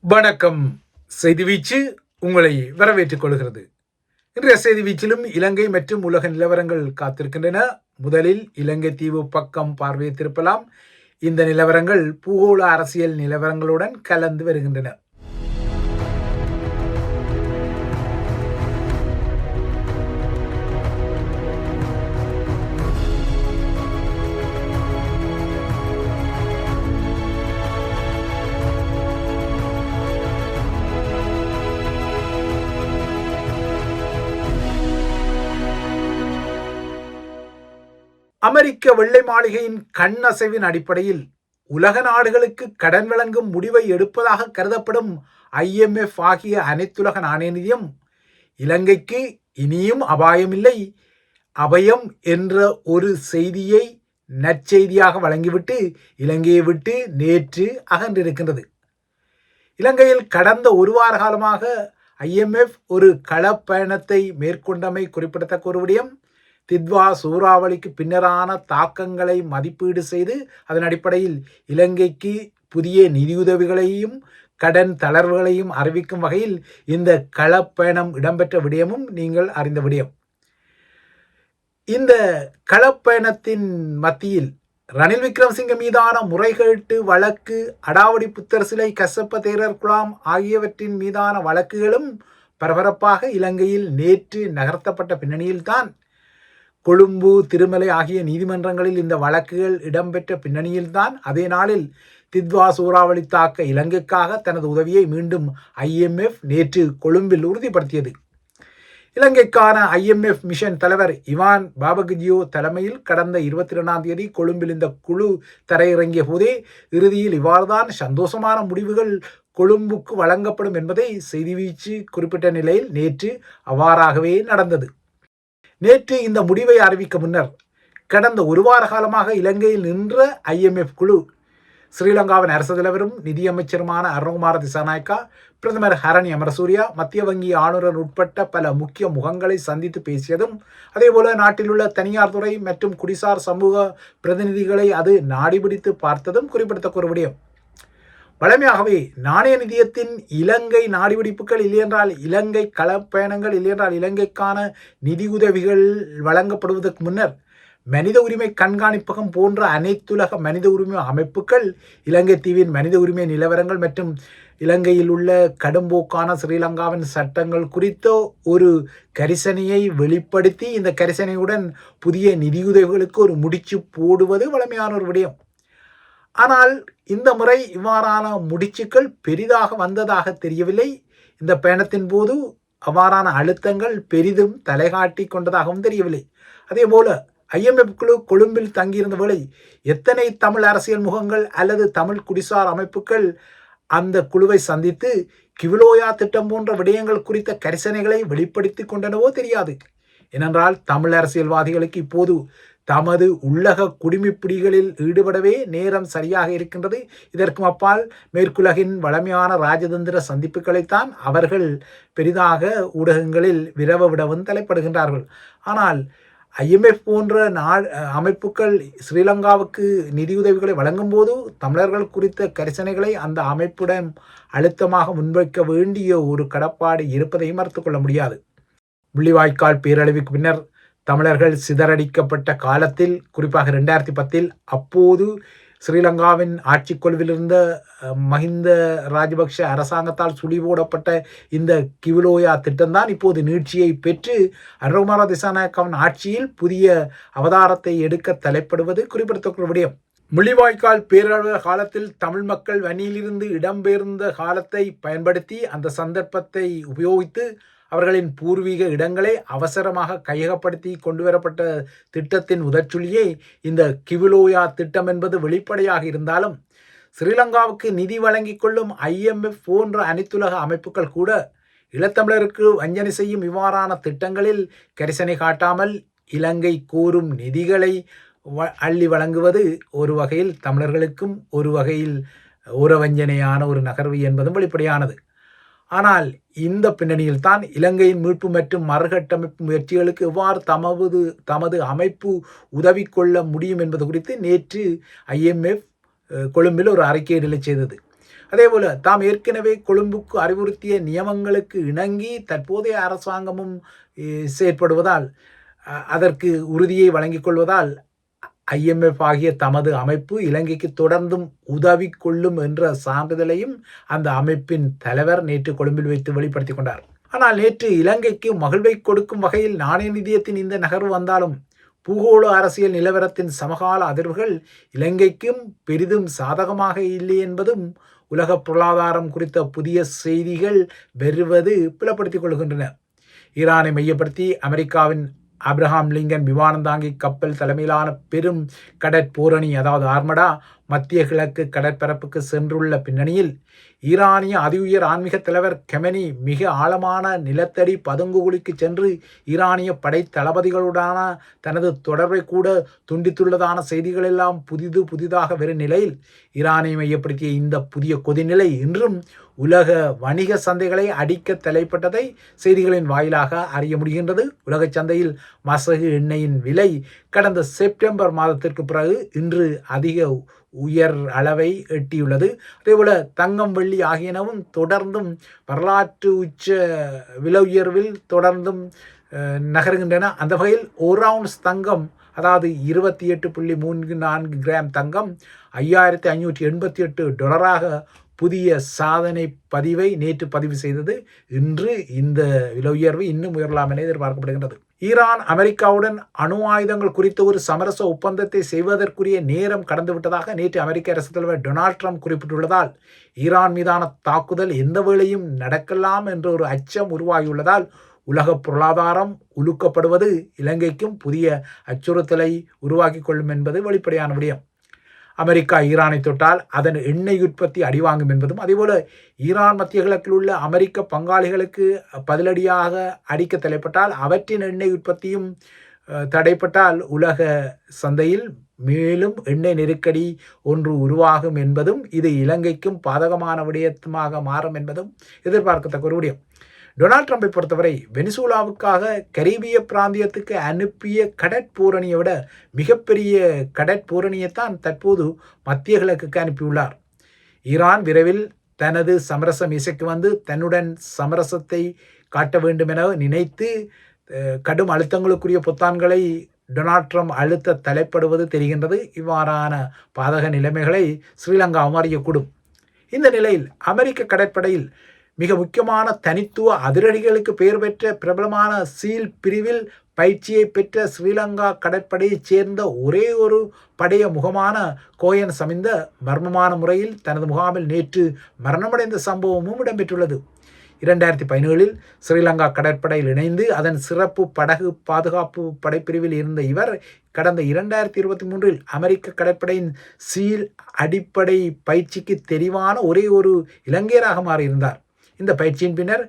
வணக்கம். செய்தி வீச்சு உங்களை வரவேற்றுக் கொள்கிறது. இன்றைய செய்தி வீச்சிலும் இலங்கை மற்றும் உலக நிலவரங்கள் காத்திருக்கின்றன. முதலில் இலங்கை தீவு பக்கம் பார்வையை திருப்பலாம். இந்த நிலவரங்கள் பூகோள அரசியல் நிலவரங்களுடன் கலந்து வருகின்றன. அமெரிக்க வெள்ளை மாளிகையின் கண் அசைவின் அடிப்படையில் உலக நாடுகளுக்கு கடன் வழங்கும் முடிவை எடுப்பதாக கருதப்படும் ஐஎம்எஃப் ஆகிய அனைத்துலக நாணய நிதியம் இலங்கைக்கு இனியும் அபாயமில்லை. அபயம் என்ற ஒரு செய்தியை நற்செய்தியாக வழங்கிவிட்டு இலங்கையை விட்டு நேற்று அகன்றிருக்கின்றது. இலங்கையில் கடந்த ஒரு வார காலமாக ஐஎம்எஃப் ஒரு களப்பயணத்தை மேற்கொண்டமை குறிப்பிடத்தக்க ஒரு விடயம். தித்வா சூறாவளிக்கு பின்னரான தாக்கங்களை மதிப்பீடு செய்து அதன் அடிப்படையில் இலங்கைக்கு புதிய நிதியுதவிகளையும் கடன் தளர்வுகளையும் அறிவிக்கும் வகையில் இந்த களப்பயணம் இடம்பெற்ற விடயமும் நீங்கள் அறிந்த விடயம். இந்த களப்பயணத்தின் மத்தியில் ரணில் விக்ரமசிங்க மீதான முறைகேட்டு வழக்கு அடாவடி புத்தர் சிலை கசப்ப தேரர் குலாம் ஆகியவற்றின் மீதான வழக்குகளும் பரபரப்பாக இலங்கையில் நேற்று நகர்த்தப்பட்ட பின்னணியில்தான் கொழும்பு திருமலை ஆகிய நீதிமன்றங்களில் இந்த வழக்குகள் இடம்பெற்ற பின்னணியில்தான் அதே நாளில் தித்வா சூறாவளி தாக்க இலங்கைக்காக தனது உதவியை மீண்டும் ஐஎம்எஃப் நேற்று கொழும்பில் உறுதிப்படுத்தியது. இலங்கைக்கான ஐஎம்எஃப் மிஷன் தலைவர் இவான் பாபகஜியோ தலைமையில் கடந்த இருபத்தி இரண்டாம் தேதி கொழும்பில் இந்த குழு தரையிறங்கிய போதே இறுதியில் இவ்வாறுதான் சந்தோஷமான முடிவுகள் கொழும்புக்கு வழங்கப்படும் என்பதை செய்தி வீச்சு குறிப்பிட்ட நிலையில் நேற்று அவ்வாறாகவே நடந்தது. நேற்று இந்த முடிவை அறிவிக்க முன்னர் கடந்த ஒரு வார காலமாக இலங்கையில் நின்ற ஐஎம்எஃப் குழு ஸ்ரீலங்காவின் அரசு தலைவரும் நிதியமைச்சருமான அருண்குமார திசாநாயக்கா பிரதமர் ஹரணி அமரசூரியா மத்திய வங்கி ஆளுநர் உட்பட்ட பல முக்கிய முகங்களை சந்தித்து பேசியதும் அதேபோல நாட்டில் உள்ள தனியார் துறை மற்றும் குடிசார் சமூக பிரதிநிதிகளை அது நாடிபிடித்து பார்த்ததும் குறிப்பிடத்தக்க ஒரு விடயம். வழமையாகவே நாணய நிதியத்தின் இலங்கை நாடிவெடிப்புகள் இல்லையென்றால் இலங்கை களப்பயணங்கள் இல்லையென்றால் இலங்கைக்கான நிதியுதவிகள் வழங்கப்படுவதற்கு முன்னர் மனித உரிமை கண்காணிப்பகம் போன்ற அனைத்துலக மனித உரிமை அமைப்புகள் இலங்கை தீவின் மனித உரிமை நிலவரங்கள் மற்றும் இலங்கையில் உள்ள கடும்போக்கான ஸ்ரீலங்காவின் சட்டங்கள் குறித்த ஒரு கரிசனையை வெளிப்படுத்தி இந்த கரிசனையுடன் புதிய நிதியுதவிகளுக்கு ஒரு முடிச்சு போடுவது வளமையான ஒரு விடயம். ஆனால் இந்த முறை இவ்வாறான முடிச்சுக்கள் பெரிதாக வந்ததாக தெரியவில்லை. இந்த பயணத்தின் போது அவ்வாறான அழுத்தங்கள் பெரிதும் தலைகாட்டி கொண்டதாகவும் தெரியவில்லை. அதே போல ஐஎம்எஃப் குழு கொழும்பில் தங்கியிருந்த வேளை எத்தனை தமிழ் அரசியல் முகங்கள் அல்லது தமிழ் குடிசார் அமைப்புகள் அந்த குழுவை சந்தித்து கிவிலோயா திட்டம் போன்ற விடயங்கள் குறித்த கரிசனைகளை வெளிப்படுத்தி கொண்டனவோ தெரியாது. ஏனென்றால் தமிழ் அரசியல்வாதிகளுக்கு இப்போது தமது உள்ளக குடிமிப்பிடிகளில் ஈடுபடவே நேரம் சரியாக இருக்கின்றது. இதற்கும் அப்பால் மேற்குலகின் வளமையான ராஜதந்திர சந்திப்புகளைத்தான் அவர்கள் பெரிதாக ஊடகங்களில் விரவ விடவும் தலைப்படுகின்றார்கள். ஆனால் ஐஎம்எஃப் போன்ற நாள் அமைப்புகள் ஸ்ரீலங்காவுக்கு நிதியுதவிகளை வழங்கும் போது தமிழர்கள் குறித்த கரிசனைகளை அந்த அமைப்புடன் அழுத்தமாக முன்வைக்க வேண்டிய ஒரு கடப்பாடு இருப்பதையும் மறுத்து கொள்ள முடியாது. முள்ளிவாய்க்கால் பேரழிவுக்கு பின்னர் தமிழர்கள் சிதறடிக்கப்பட்ட காலத்தில் குறிப்பாக ரெண்டாயிரத்தி பத்தில் அப்போது ஸ்ரீலங்காவின் ஆட்சி கொள்விலிருந்த மஹிந்த ராஜபக்ஷ அரசாங்கத்தால் சுழிபோடப்பட்ட இந்த கிவிலோயா திட்டம்தான் இப்போது நீட்சியை பெற்று அனுகுமார திசாநாயக்காவின் ஆட்சியில் புதிய அவதாரத்தை எடுக்க தலைப்படுவது குறிப்பிடத்தக்க விடயம். முள்ளிவாய்க்கால் பேரழக காலத்தில் தமிழ் மக்கள் வன்னியிலிருந்து இடம்பெயர்ந்த காலத்தை பயன்படுத்தி அந்த சந்தர்ப்பத்தை உபயோகித்து அவர்களின் பூர்வீக இடங்களை அவசரமாக கையகப்படுத்தி கொண்டு வரப்பட்ட திட்டத்தின் உதச்சுளியே இந்த கிவிலோயா திட்டம் என்பது வெளிப்படையாக இருந்தாலும் ஸ்ரீலங்காவுக்கு நிதி வழங்கிக் கொள்ளும் ஐஎம்எஃப் போன்ற அனைத்துலக அமைப்புகள் கூட ஈழத்தமிழருக்கு வஞ்சனை செய்யும் இவ்வாறான திட்டங்களில் கரிசனை காட்டாமல் இலங்கை கோரும் நிதிகளை அள்ளி வழங்குவது ஒரு வகையில் தமிழர்களுக்கும் ஒரு வகையில் ஊரவஞ்சனையான ஒரு நகர்வு என்பதும் வெளிப்படையானது. ஆனால் இந்த பின்னணியில் தான் இலங்கையின் மீட்பு மற்றும் மறுகட்டமைப்பு முயற்சிகளுக்கு எவ்வாறு தமது தமது அமைப்பு உதவி கொள்ள முடியும் என்பது குறித்து நேற்று ஐஎம்எஃப் கொழும்பில் ஒரு அறிக்கையிடலை செய்தது. அதேபோல தாம் ஏற்கனவே கொழும்புக்கு அறிவுறுத்திய நியமங்களுக்கு இணங்கி தற்போதைய அரசாங்கமும் செயற்படுவதால் அதற்கு உறுதியை வழங்கிக் கொள்வதால் ஐஎம்எஃப் ஆகிய தமது அமைப்பு இலங்கைக்கு தொடர்ந்தும் உதவி கொள்ளும் என்ற சான்றிதழையும் அந்த அமைப்பின் தலைவர் நேற்று கொழும்பில் வைத்து வெளிப்படுத்திக் கொண்டார். ஆனால் நேற்று இலங்கைக்கு மகிழ்வை கொடுக்கும் வகையில் நாணய நிதியத்தின் இந்த நகர்வு வந்தாலும் பூகோள அரசியல் நிலவரத்தின் சமகால அதிர்வுகள் இலங்கைக்கும் பெரிதும் சாதகமாக இல்லை என்பதும் உலக பொருளாதாரம் குறித்த புதிய செய்திகள் வெறுவது புலப்படுத்திக் கொள்கின்றன. ஈரானை மையப்படுத்தி அமெரிக்காவின் அப்ரஹாம் லிங்கன் விமானந்தாங்கி கப்பல் தலைமையிலான பெரும் கடற்பூரணி அதாவது ஆர்மடா மத்திய கிழக்கு கடற்பரப்புக்கு சென்றுள்ள பின்னணியில் ஈரானிய அதி உயர் ஆன்மீக தலைவர் கெமனி மிக ஆழமான நிலத்தடி பதுங்குகுழிக்கு சென்று ஈரானிய படை தளபதிகளுடான தனது தொடர்பை கூட துண்டித்துள்ளதான செய்திகளெல்லாம் புதிது புதிதாக வரும் நிலையில் ஈரானை மையப்படுத்திய இந்த புதிய கொதிநிலை இன்றும் உலக வணிக சந்தைகளை அடிக்க தலைப்பட்டதை செய்திகளின் வாயிலாக அறிய முடிகின்றது. உலக சந்தையில் மசகு எண்ணெயின் விலை கடந்த செப்டம்பர் மாதத்திற்கு பிறகு இன்று அதிக உயர் அளவை எட்டியுள்ளது. அதேபோல தங்கம் வெள்ளி ஆகியனவும் தொடர்ந்தும் வரலாற்று உச்ச விலை உயர்வில் தொடர்ந்தும் நகருகின்றன. அந்த வகையில் ஒரு அவுன்ஸ் தங்கம் அதாவது இருபத்தி எட்டு புள்ளி மூன்று நான்கு கிராம் தங்கம் ஐயாயிரத்தி ஐநூற்றி எண்பத்தி எட்டு டொலராக புதிய சாதனை பதிவை நேற்று பதிவு செய்தது. இன்று இந்த விலை உயர்வு இன்னும் உயரலாம் என எதிர்பார்க்கப்படுகின்றது. ஈரான் அமெரிக்காவுடன் அணு ஆயுதங்கள் குறித்த ஒரு சமரச ஒப்பந்தத்தை செய்வதற்குரிய நேரம் கடந்துவிட்டதாக நேற்று அமெரிக்க அரசு தலைவர் டொனால்ட் ட்ரம்ப் குறிப்பிட்டுள்ளதால் ஈரான் மீதான தாக்குதல் எந்த வேளையும் நடக்கலாம் என்ற ஒரு அச்சம் உருவாகியுள்ளதால் உலக பொருளாதாரம் உலுக்கப்படுவது இலங்கைக்கும் புதிய அச்சுறுத்தலை உருவாக்கி கொள்ளும் என்பது வெளிப்படையான விடயம். அமெரிக்கா ஈரானை தொட்டால் அதன் எண்ணெய் உற்பத்தி அடிவாங்கும் என்பதும் அதேபோல் ஈரான் மத்திய கிழக்கில் உள்ள அமெரிக்க பங்காளிகளுக்கு பதிலடியாக அடிக்க தலைப்பட்டால் அவற்றின் எண்ணெய் உற்பத்தியும் தடைப்பட்டால் உலக சந்தையில் மேலும் எண்ணெய் நெருக்கடி ஒன்று உருவாகும் என்பதும் இது இலங்கைக்கும் பாதகமான விடயத்துமாக மாறும் என்பதும் எதிர்பார்க்கத்தக்க ஒரு விடயம். டொனால்ட் ட்ரம்பை பொறுத்தவரை வெனிசூலாவுக்காக கரீபிய பிராந்தியத்துக்கு அனுப்பிய கடற்பூரணியை விட மிகப்பெரிய கடற்பூரணியைத்தான் தற்போது மத்திய கிழக்குக்கு அனுப்பியுள்ளார். ஈரான் விரைவில் தனது சமரசம் இசைக்கு வந்து தன்னுடன் சமரசத்தை காட்ட வேண்டும் என நினைத்து கடும் அழுத்தங்களுக்குரிய புத்தான்களை டொனால்ட் ட்ரம்ப் அழுத்த தலைப்படுவது தெரிகின்றது. இவ்வாறான பாதக நிலைமைகளை ஸ்ரீலங்கா அறியக்கூடும் இந்த நிலையில் அமெரிக்க கடற்படையில் மிக முக்கியமான தனித்துவ அதிரடிகளுக்கு பெயர் பெற்ற பிரபலமான சீல் பிரிவில் பயிற்சியை பெற்ற ஸ்ரீலங்கா கடற்படையைச் சேர்ந்த ஒரே ஒரு படைய முகமான கோயன் சமிந்த மர்மமான முறையில் தனது முகாமில் நேற்று மரணமடைந்த சம்பவமும் இடம்பெற்றுள்ளது. இரண்டாயிரத்தி பதினேழில் ஸ்ரீலங்கா கடற்படையில் இணைந்து அதன் சிறப்பு படகு பாதுகாப்பு படைப்பிரிவில் இருந்த இவர் கடந்த இரண்டாயிரத்தி இருபத்தி மூன்றில் அமெரிக்க கடற்படையின் சீல் அடிப்படை பயிற்சிக்கு தெரிவான ஒரே ஒரு இலங்கையராக மாறியிருந்தார். இந்த பயிற்சியின் பின்னர்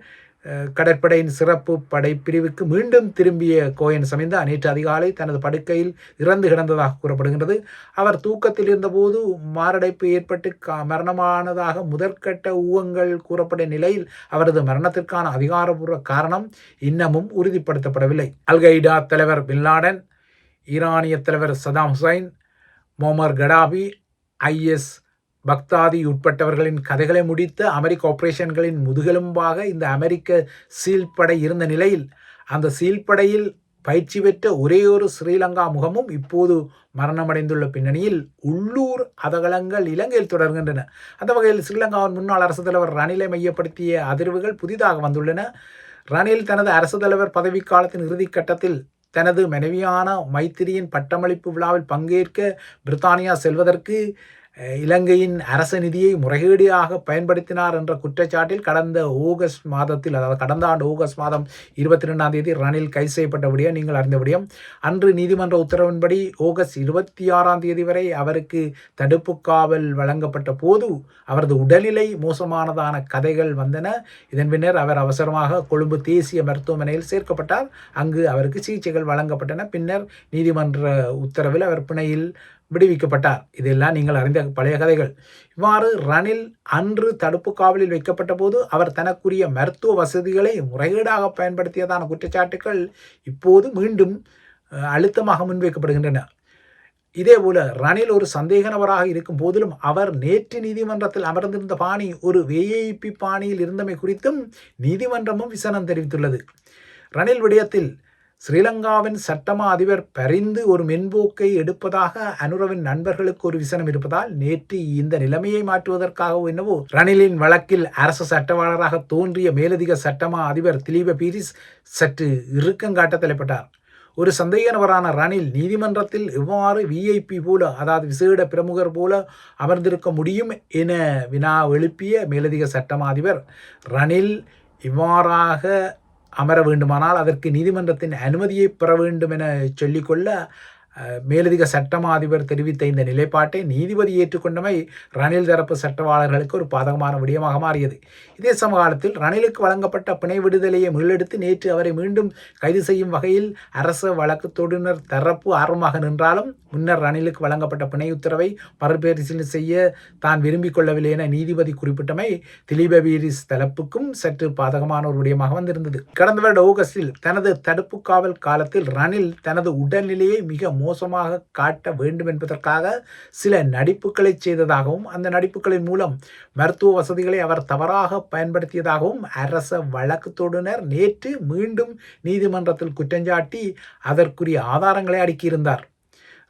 கடற்படையின் சிறப்பு படைப்பிரிவுக்கு மீண்டும் திரும்பிய கோயன் சமைந்தா நேற்று அதிகாலை தனது படுக்கையில் இறந்து கிடந்ததாக கூறப்படுகின்றது. அவர் தூக்கத்தில் இருந்தபோது மாரடைப்பு ஏற்பட்டு மரணமானதாக முதற்கட்ட ஊகங்கள் கூறப்பட்ட நிலையில் அவரது மரணத்திற்கான அதிகாரபூர்வ காரணம் இன்னமும் உறுதிப்படுத்தப்படவில்லை. அல்கைடா தலைவர் பின்லாடன் ஈரானிய தலைவர் Saddam Hussein Moammar Gaddafi IS Baghdadi உட்பட்டவர்களின் கதைகளை முடித்த அமெரிக்க ஆபரேஷன்களின் முதுகெலும்பாக இந்த அமெரிக்க சீல்படை இருந்த நிலையில் அந்த சீல்படையில் பயிற்சி பெற்ற ஒரே ஒரு ஸ்ரீலங்கா முகமும் இப்போது மரணமடைந்துள்ள பின்னணியில் உள்ளூர் அதகலங்கள் இலங்கையில் தொடர்கின்றன. அந்த வகையில் ஸ்ரீலங்காவின் முன்னாள் அரசு தலைவர் ரணிலை மையப்படுத்திய அதிர்வுகள் புதிதாக வந்துள்ளன. ரணில் தனது அரசு தலைவர் பதவிக்காலத்தின் இறுதிக்கட்டத்தில் தனது மனைவியான மைத்திரியின் பட்டமளிப்பு விழாவில் பங்கேற்க பிரித்தானியா செல்வதற்கு இலங்கையின் அரச நிதியை முறைகேடியாக பயன்படுத்தினார் என்ற குற்றச்சாட்டில் கடந்த ஆகஸ்ட் மாதத்தில் அதாவது கடந்த ஆண்டு ஆகஸ்ட் மாதம் இருபத்தி ரெண்டாம் தேதி ரணில் கைது செய்யப்பட்ட விடயம் நீங்கள் அறிந்த விடயம். அன்று நீதிமன்ற உத்தரவின்படி ஆகஸ்ட் இருபத்தி ஆறாம் தேதி வரை அவருக்கு தடுப்பு காவல் வழங்கப்பட்ட போது அவரது உடல்நிலை மோசமானதான கதைகள் வந்தன. இதன் பின்னர் அவர் அவசரமாக கொழும்பு தேசிய மருத்துவமனையில் சேர்க்கப்பட்டார். அங்கு அவருக்கு சிகிச்சைகள் வழங்கப்பட்டன. பின்னர் நீதிமன்ற உத்தரவில் அவர் பிணையில் விடுவிக்கப்பட்டார். இதெல்லாம் நீங்கள் அறிந்த பழைய கதைகள். இவ்வாறு ரணில் அன்று தடுப்பு காவலில் வைக்கப்பட்ட போது அவர் தனக்குரிய மருத்துவ வசதிகளை முறைகேடாக பயன்படுத்தியதான குற்றச்சாட்டுகள் இப்போது மீண்டும் அழுத்தமாக முன்வைக்கப்படுகின்றன. இதேபோல ரணில் ஒரு சந்தேக நபராக இருக்கும் போதிலும் அவர் நேற்று நீதிமன்றத்தில் அமர்ந்திருந்த பாணி ஒரு விஐபி பாணியில் இருந்தமை குறித்தும் நீதிமன்றமும் விசனம் தெரிவித்துள்ளது. ரணில் விடயத்தில் ஸ்ரீலங்காவின் சட்டமா அதிபர் பரிந்து ஒரு மென்போக்கை எடுப்பதாக அனுரவின் நண்பர்களுக்கு ஒரு விசனம் இருப்பதால் நேற்று இந்த நிலைமையை மாற்றுவதற்காகவோ என்னவோ ரணிலின் வழக்கில் அரசு சட்டவாளராக தோன்றிய மேலதிக சட்டமா அதிபர் திலீப பீரிஸ் சற்று இறுக்கங்காட்ட தலைப்பட்டார். ஒரு சந்தேக நபரான ரணில் நீதிமன்றத்தில் எவ்வாறு விஐபி போல அதாவது விசேட பிரமுகர் போல அமர்ந்திருக்க முடியும் என வினா எழுப்பிய மேலதிக சட்டமா அதிபர் ரணில் இவ்வாறாக அமர வேண்டுமானால் அதற்கு நீதிமன்றத்தின் அனுமதியை பெற வேண்டும் என சொல்லிக்கொள்ள மேலதிக சட்டமா அதிபர் தெரிவித்த இந்த நிலைப்பாட்டை நீதிபதி ஏற்றுக்கொண்டமை ரணில் தரப்பு சட்டவாளர்களுக்கு ஒரு பாதகமான விடயமாக மாறியது. இதே சமகாலத்தில் ரணிலுக்கு வழங்கப்பட்ட பிணை விடுதலையை மீளெடுத்து நேற்று அவரை மீண்டும் கைது செய்யும் வகையில் அரச வழக்கு தொடுநர் தரப்பு ஆர்வமாக நின்றாலும் முன்னர் ரணிலுக்கு வழங்கப்பட்ட பிணை உத்தரவை மறுபரிசீலனை செய்ய தான் விரும்பிக் கொள்ளவில்லை என நீதிபதி குறிப்பிட்டமை திலீப வீரிஸ் தரப்புக்கும் சற்று பாதகமான ஒரு விடயமாக வந்திருந்தது. கடந்த வருட ஆகஸ்டில் தனது தடுப்பு காவல் காலத்தில் ரணில் தனது உடல்நிலையை மிக மோசமாக காட்ட வேண்டும் என்பதற்காக சில நடிப்புகளை செய்ததாகவும் அந்த நடிப்புகளின் மூலம் மருத்துவ வசதிகளை அவர் தவறாக பயன்படுத்தியதாகவும் அரச வழக்கு நேற்று மீண்டும் நீதிமன்றத்தில் குற்றஞ்சாட்டி அதற்குரிய ஆதாரங்களை அடுக்கியிருந்தார்.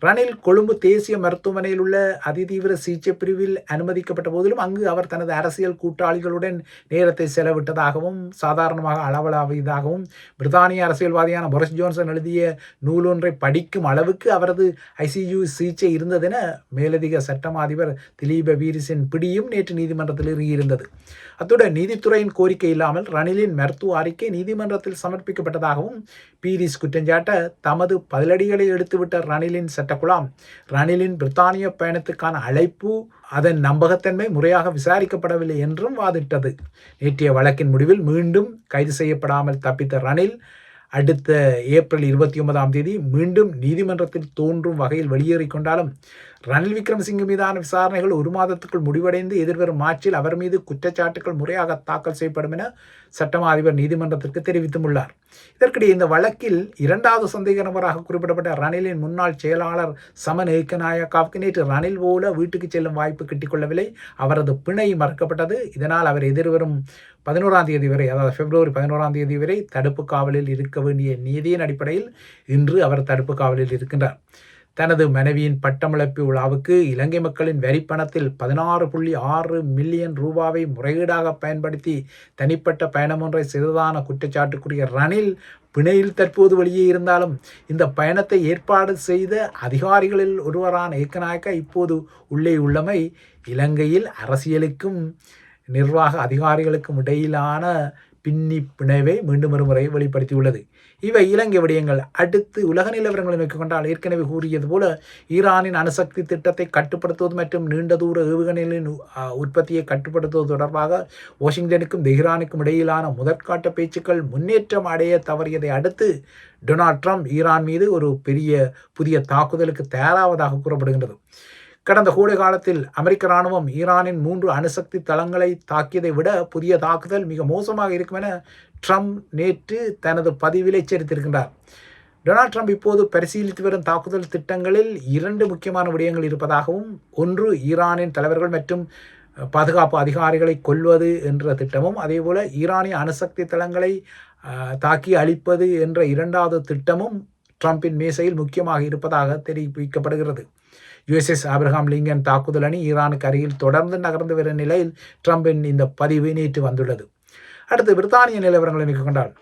ரணில் கொழும்பு தேசிய மருத்துவமனையில் உள்ள அதிதீவிர சிகிச்சை பிரிவில் அனுமதிக்கப்பட்ட போதிலும் அங்கு அவர் தனது அரசியல் கூட்டாளிகளுடன் நேரத்தை செலவிட்டதாகவும் சாதாரணமாக அளவலாவியதாகவும் பிரித்தானிய அரசியல்வாதியான பொரிஸ் ஜோன்சன் எழுதிய நூலொன்றை படிக்கும் அளவுக்கு அவரது ஐசியு சிகிச்சை இருந்ததென மேலதிக சட்டமா அதிபர் திலீப வீரிசின் பிடியும் நேற்று நீதிமன்றத்தில் இருந்தது அத்துடன் நீதித்துறையின் கோரிக்கை இல்லாமல் ரணிலின் மருத்துவ அறிக்கை நீதிமன்றத்தில் சமர்ப்பிக்கப்பட்டதாகவும் பீரிஸ் குற்றஞ்சாட்ட தமது பதிலடிகளை எடுத்துவிட்ட ரணிலின் சட்டக்குழாம் ரணிலின் பிரித்தானிய பயணத்துக்கான அழைப்பு அதன் நம்பகத்தன்மை முறையாக விசாரிக்கப்படவில்லை என்றும் வாதிட்டது. நேற்றைய வழக்கின் முடிவில் மீண்டும் கைது செய்யப்படாமல் தப்பித்த ரணில் அடுத்த ஏப்ரல் இருபத்தி ஒன்பதாம் தேதி மீண்டும் நீதிமன்றத்தில் தோன்றும் வகையில் வெளியேறிக் கொண்டாலும் ரணில் விக்ரமசிங்க மீதான விசாரணைகள் ஒரு மாதத்துக்குள் முடிவடைந்து எதிர்வரும் மார்ச்சில் அவர் மீது குற்றச்சாட்டுகள் முறையாக தாக்கல் செய்யப்படும் என சட்டமா அதிபர் நீதிமன்றத்திற்கு தெரிவித்துள்ளார் இதற்கிடையே இந்த வழக்கில் இரண்டாவது சந்தேக நபராக குறிப்பிடப்பட்ட ரணிலின் முன்னாள் செயலாளர் சமன் ஏக்கநாயக்காவுக்கு நேற்று ரணில் போல வீட்டுக்கு செல்லும் வாய்ப்பு கிட்டிக்கொள்ளவில்லை. அவரது பிணை மறுக்கப்பட்டது. இதனால் அவர் எதிர்வரும் பதினோராம் தேதி வரை அதாவது பிப்ரவரி பதினோராம் தேதி வரை தடுப்பு காவலில் இருக்க வேண்டிய நீதியின் அடிப்படையில் இன்று அவர் தடுப்பு காவலில் இருக்கின்றார். தனது மனைவியின் பட்டமளிப்பு விழாவுக்கு இலங்கை மக்களின் வரிப்பணத்தில் பதினாறு புள்ளி ஆறு மில்லியன் ரூபாவை முறையீடாக பயன்படுத்தி தனிப்பட்ட பயணம் ஒன்றை செய்ததான குற்றச்சாட்டுக்குரிய ரணில் பிணையில் தற்போது வெளியே இருந்தாலும் இந்த பயணத்தை ஏற்பாடு செய்த அதிகாரிகளில் ஒருவரான ஏக்கநாயக்க இப்போது உள்ளே உள்ளமை இலங்கையில் அரசியலுக்கும் நிர்வாக அதிகாரிகளுக்கும் இடையிலான பின்னி பிணைவை மீண்டும் ஒரு முறை வெளிப்படுத்தியுள்ளது. இவை இலங்கை விடயங்கள். அடுத்து உலக நிலவரங்களை நோக்கிக் கொண்டால் ஏற்கனவே கூறியது போல ஈரானின் அணுசக்தி திட்டத்தை கட்டுப்படுத்துவது மற்றும் நீண்ட தூர ஏவுகணைகளின் உற்பத்தியை கட்டுப்படுத்துவது தொடர்பாக வாஷிங்டனுக்கும் தெஹ்ரானுக்கும் இடையிலான முதற்காட்ட பேச்சுக்கள் முன்னேற்றம் அடைய தவறியதை அடுத்து டொனால்ட் ட்ரம்ப் ஈரான் மீது ஒரு பெரிய புதிய தாக்குதலுக்கு தயாராவதாக கூறப்படுகின்றது. கடந்த கோடை காலத்தில் அமெரிக்க ராணுவம் ஈரானின் மூன்று அணுசக்தி தளங்களை தாக்கியதை விட புதிய தாக்குதல் மிக மோசமாக இருக்கும் என ட்ரம்ப் நேற்று தனது பதிவில் எச்சரித்திருக்கின்றார். டொனால்ட் ட்ரம்ப் இப்போது பரிசீலித்து வரும் தாக்குதல் திட்டங்களில் இரண்டு முக்கியமான விடயங்கள் இருப்பதாகவும் ஒன்று ஈரானின் தலைவர்கள் மற்றும் பாதுகாப்பு அதிகாரிகளை கொல்வது என்ற திட்டமும் அதேபோல ஈரானிய அணுசக்தி தளங்களை தாக்கி அழிப்பது என்ற இரண்டாவது திட்டமும் ட்ரம்பின் மேசையில் முக்கியமாக இருப்பதாக தெரிவிக்கப்படுகிறது. யுஎஸ்எஸ் ஆப்ரஹாம் லிங்கன் தாக்குதல் அணி ஈரானுக்கு அருகில் தொடர்ந்து நகர்ந்து வரும் நிலையில் ட்ரம்பின் இந்த பதிவு நேற்று வந்துள்ளது. அடுத்து பிரித்தானிய நிலவரங்களை மிக கொண்டால்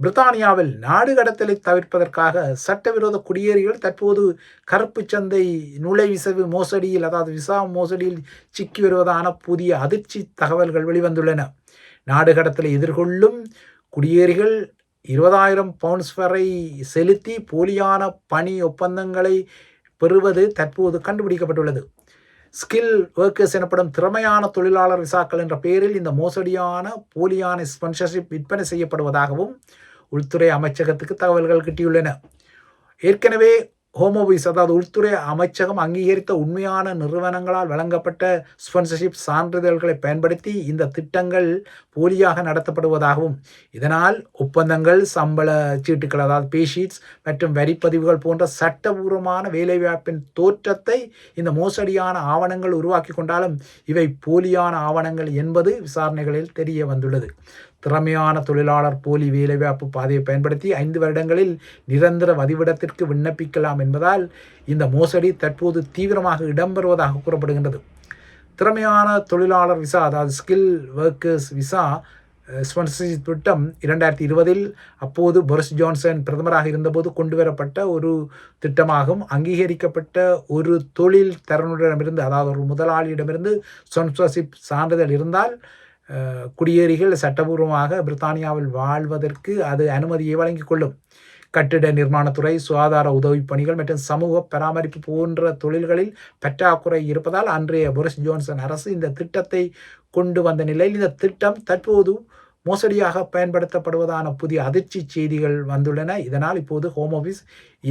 பிரித்தானியாவில் நாடு கடத்தலை தவிர்ப்பதற்காக சட்டவிரோத குடியேறிகள் தற்போது கருப்பு சந்தை நுழைவிசவு மோசடியில் அதாவது விசா மோசடியில் சிக்கி வருவதான புதிய அதிர்ச்சி தகவல்கள் வெளிவந்துள்ளன. நாடு கடத்தலை எதிர்கொள்ளும் குடியேறிகள் இருபதாயிரம் பவுண்ட்ஸ் வரை செலுத்தி போலியான பணி ஒப்பந்தங்களை பெறுவது தற்போது கண்டுபிடிக்கப்பட்டுள்ளது. ஸ்கில் ஒர்க்கர்ஸ் எனப்படும் திறமையான தொழிலாளர் விசாக்கள் என்ற பெயரில் இந்த மோசடியான போலியான ஸ்பான்சர்ஷிப் விற்பனை செய்யப்படுவதாகவும் உள்துறை அமைச்சகத்துக்கு தகவல்கள் கிட்டியுள்ளன. ஏற்கனவே ஹோமோபிஸ் அதாவது உள்துறை அமைச்சகம் அங்கீகரித்த உண்மையான நிறுவனங்களால் வழங்கப்பட்ட ஸ்பான்சர்ஷிப் சான்றிதழ்களை பயன்படுத்தி இந்த திட்டங்கள் போலியாக நடத்தப்படுவதாகவும் இதனால் ஒப்பந்தங்கள் சம்பள சீட்டுகள் அதாவது பேஷீட்ஸ் மற்றும் வரிப்பதிவுகள் போன்ற சட்டபூர்வமான வேலைவாய்ப்பின் தோற்றத்தை இந்த மோசடியான ஆவணங்கள் உருவாக்கி கொண்டாலும் இவை போலியான ஆவணங்கள் என்பது விசாரணைகளில் தெரிய வந்துள்ளது. திறமையான தொழிலாளர் போலி வேலைவாய்ப்பு பாதையை பயன்படுத்தி ஐந்து வருடங்களில் நிரந்தர வதிவிடத்திற்கு விண்ணப்பிக்கலாம் என்பதால் இந்த மோசடி தற்போது தீவிரமாக இடம்பெறுவதாக கூறப்படுகின்றது. திறமையான தொழிலாளர் விசா அதாவது ஸ்கில் ஒர்க்கர்ஸ் விசா ஸ்பான்சர்ஷிப் திட்டம் இரண்டாயிரத்தி இருபதில் அப்போது பொரிஸ் ஜான்சன் பிரதமராக இருந்தபோது கொண்டு வரப்பட்ட ஒரு திட்டமாகும். அங்கீகரிக்கப்பட்ட ஒரு தொழில் தரனுடமிருந்து அதாவது ஒரு முதலாளியிடமிருந்து ஸ்பான்சர்ஷிப் சான்றிதழ் இருந்தால் குடியேறிகள் சட்டபூர்வமாக பிரித்தானியாவில் வாழ்வதற்கு அது அனுமதியை வழங்கிக் கொள்ளும். கட்டிட நிர்மாணத்துறை சுகாதார உதவி பணிகள் மற்றும் சமூக பராமரிப்பு போன்ற தொழில்களில் பற்றாக்குறை இருப்பதால் அன்றைய பொரிஸ் ஜோன்சன் அரசு இந்த திட்டத்தை கொண்டு வந்த நிலையில் இந்த திட்டம் தற்போது மோசடியாக பயன்படுத்தப்படுவதான புதிய அதிர்ச்சி செய்திகள் வந்துள்ளன. இதனால் இப்போது ஹோம் ஆஃபீஸ்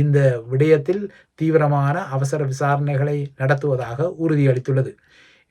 இந்த விடயத்தில் தீவிரமான அவசர விசாரணைகளை நடத்துவதாக உறுதியளித்துள்ளது.